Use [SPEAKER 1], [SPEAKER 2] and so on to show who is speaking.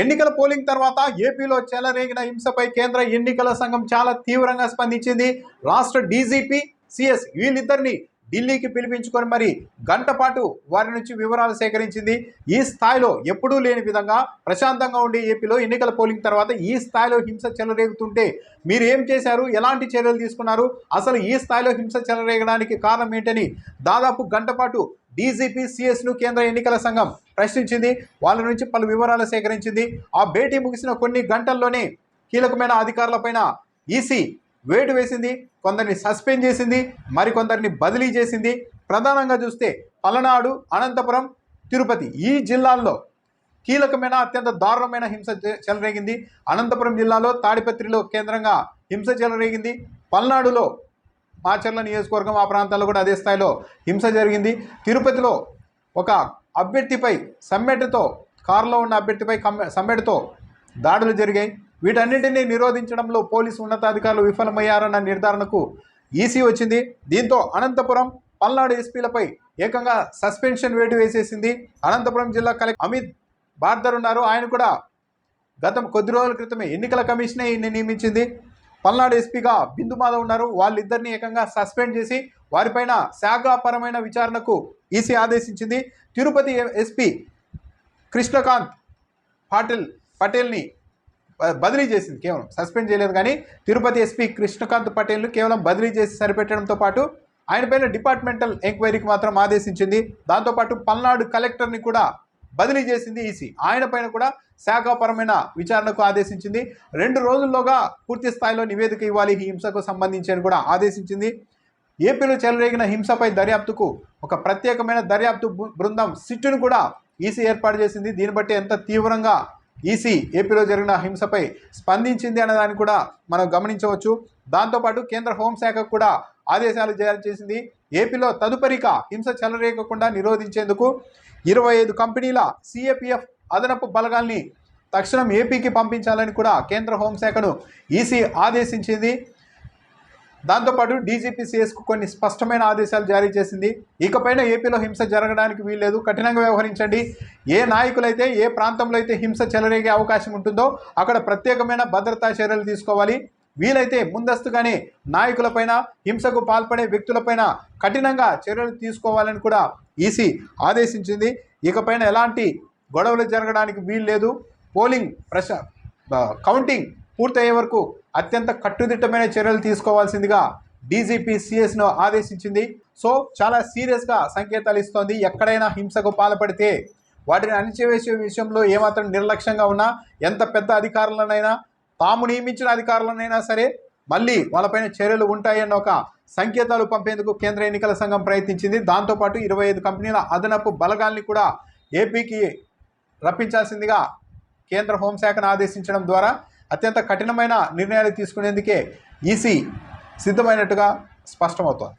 [SPEAKER 1] ఎన్నికల పోలింగ్ తర్వాత ఏపీలో చెలరేగిన హింసపై కేంద్ర ఎన్నికల సంఘం చాలా తీవ్రంగా స్పందించింది. రాష్ట్ర డీజీపీ సిఎస్ వీళ్ళిద్దరిని ఢిల్లీకి పిలిపించుకొని మరి గంట పాటు వారి నుంచి వివరాలు సేకరించింది. ఈ స్థాయిలో ఎప్పుడూ లేని విధంగా ప్రశాంతంగా ఉండే ఏపీలో ఎన్నికల పోలింగ్ తర్వాత ఈ స్థాయిలో హింస చెలరేగుతుంటే మీరు ఏం చేశారు? ఎలాంటి చర్యలు తీసుకున్నారు? అసలు ఈ స్థాయిలో హింస చెలరేగడానికి కారణం ఏంటని దాదాపు గంట పాటు డీజీపీ సిఎస్ను కేంద్ర ఎన్నికల సంఘం ప్రశ్నించింది. వాళ్ళ నుంచి పలు వివరాలు సేకరించింది. ఆ భేటీ ముగిసిన కొన్ని గంటల్లోనే కీలకమైన అధికారులపైన ఈసీ వేటు వేసింది. కొందరిని సస్పెండ్ చేసింది. మరికొందరిని బదిలీ చేసింది. ప్రధానంగా చూస్తే పలనాడు అనంతపురం తిరుపతి ఈ జిల్లాల్లో కీలకమైన అత్యంత దారుణమైన హింస చె- చెలరేగింది. అనంతపురం జిల్లాలో తాడిపత్రిలో కేంద్రంగా హింస చెలరేగింది. పల్నాడులో మాచర్ల నియోజకవర్గం ఆ ప్రాంతాల్లో కూడా అదే స్థాయిలో హింస జరిగింది. తిరుపతిలో ఒక అభ్యర్థిపై సమ్మెటతో కారులో ఉన్న అభ్యర్థిపై కమ్మె సమ్మెటతో దాడులు జరిగాయి. వీటన్నింటినీ నిరోధించడంలో పోలీసు ఉన్నతాధికారులు విఫలమయ్యారన్న నిర్ధారణకు ఈసీ వచ్చింది. దీంతో అనంతపురం పల్నాడు ఎస్పీలపై ఏకంగా సస్పెన్షన్ వేటు వేసేసింది. అనంతపురం జిల్లా కలెక్టర్ అమిత్ బార్దర్ ఉన్నారు. ఆయన కూడా గతం కొద్ది రోజుల క్రితమే ఎన్నికల కమిషనే ఈయన్ని నియమించింది. పల్నాడు ఎస్పీగా బిందు మాధవ్ ఉన్నారు. వాళ్ళిద్దరిని ఏకంగా సస్పెండ్ చేసి వారిపైన శాఖాపరమైన విచారణకు ఈసీ ఆదేశించింది. తిరుపతి ఎస్పీ కృష్ణకాంత్ పాటిల్ పటేల్ని బదిలీ చేసింది. కేవలం సస్పెండ్ చేయలేదు కానీ తిరుపతి ఎస్పీ కృష్ణకాంత్ పటేల్ను కేవలం బదిలీ చేసి సరిపెట్టడంతో పాటు ఆయనపైన డిపార్ట్మెంటల్ ఎంక్వైరీకి మాత్రం ఆదేశించింది. దాంతోపాటు పల్నాడు కలెక్టర్ని కూడా బదిలీ చేసింది ఈసీ. ఆయన పైన కూడా శాఖాపరమైన విచారణకు ఆదేశించింది. రెండు రోజుల్లోగా పూర్తి స్థాయిలో నివేదిక ఇవ్వాలి ఈ హింసకు సంబంధించి అని కూడా ఆదేశించింది. ఏపీలో చెలరేగిన హింసపై దర్యాప్తుకు ఒక ప్రత్యేకమైన దర్యాప్తు బృందం సిట్టును కూడా ఈసీ ఏర్పాటు చేసింది. దీన్ని బట్టి ఎంత తీవ్రంగా ఈసీ ఏపీలో జరిగిన హింసపై స్పందించింది అన్నదాన్ని కూడా మనం గమనించవచ్చు. దాంతోపాటు కేంద్ర హోంశాఖకు కూడా ఆదేశాలు జారీ చేసింది. ఏపీలో తదుపరిగా హింస చెలరేగకుండా నిరోధించేందుకు ఇరవై ఐదు కంపెనీల సిఏపిఎఫ్ అదనపు బలగాల్ని తక్షణం ఏపీకి పంపించాలని కూడా కేంద్ర హోంశాఖను ఈసీ ఆదేశించింది. దాంతోపాటు డీజీపీ సిఎస్కు కొన్ని స్పష్టమైన ఆదేశాలు జారీ చేసింది. ఇకపైన ఏపీలో హింస జరగడానికి వీల్లేదు. కఠినంగా వ్యవహరించండి. ఏ నాయకులైతే ఏ ప్రాంతంలో అయితే హింస చెలరేగే అవకాశం ఉంటుందో అక్కడ ప్రత్యేకమైన భద్రతా చర్యలు తీసుకోవాలి. వీలైతే ముందస్తుగానే నాయకులపైన హింసకు పాల్పడే వ్యక్తులపైన కఠినంగా చర్యలు తీసుకోవాలని కూడా ఈసీ ఆదేశించింది. ఇకపైన ఎలాంటి గొడవలు జరగడానికి వీల్లేదు. పోలింగ్ ప్రశ కౌంటింగ్ పూర్తయ్యే వరకు అత్యంత కట్టుదిట్టమైన చర్యలు తీసుకోవాల్సిందిగా డీజీపీ సిఎస్ను ఆదేశించింది. సో చాలా సీరియస్గా సంకేతాలు ఇస్తోంది. ఎక్కడైనా హింసకు పాల్పడితే వాటిని అణిచివేసే విషయంలో ఏమాత్రం నిర్లక్ష్యంగా ఉన్నా ఎంత పెద్ద అధికారులనైనా తాము నియమించిన అధికారులనైనా సరే మళ్ళీ వాళ్ళపైన చర్యలు ఉంటాయన్న ఒక సంకేతాలు పంపేందుకు కేంద్ర ఎన్నికల సంఘం ప్రయత్నించింది. దాంతోపాటు ఇరవై ఐదు కంపెనీల అదనపు బలగాల్ని కూడా ఏపీకి రప్పించాల్సిందిగా కేంద్ర హోంశాఖను ఆదేశించడం ద్వారా అత్యంత కఠినమైన నిర్ణయాలు తీసుకునేందుకే ఈసీ సిద్ధమైనట్టుగా స్పష్టమవుతోంది.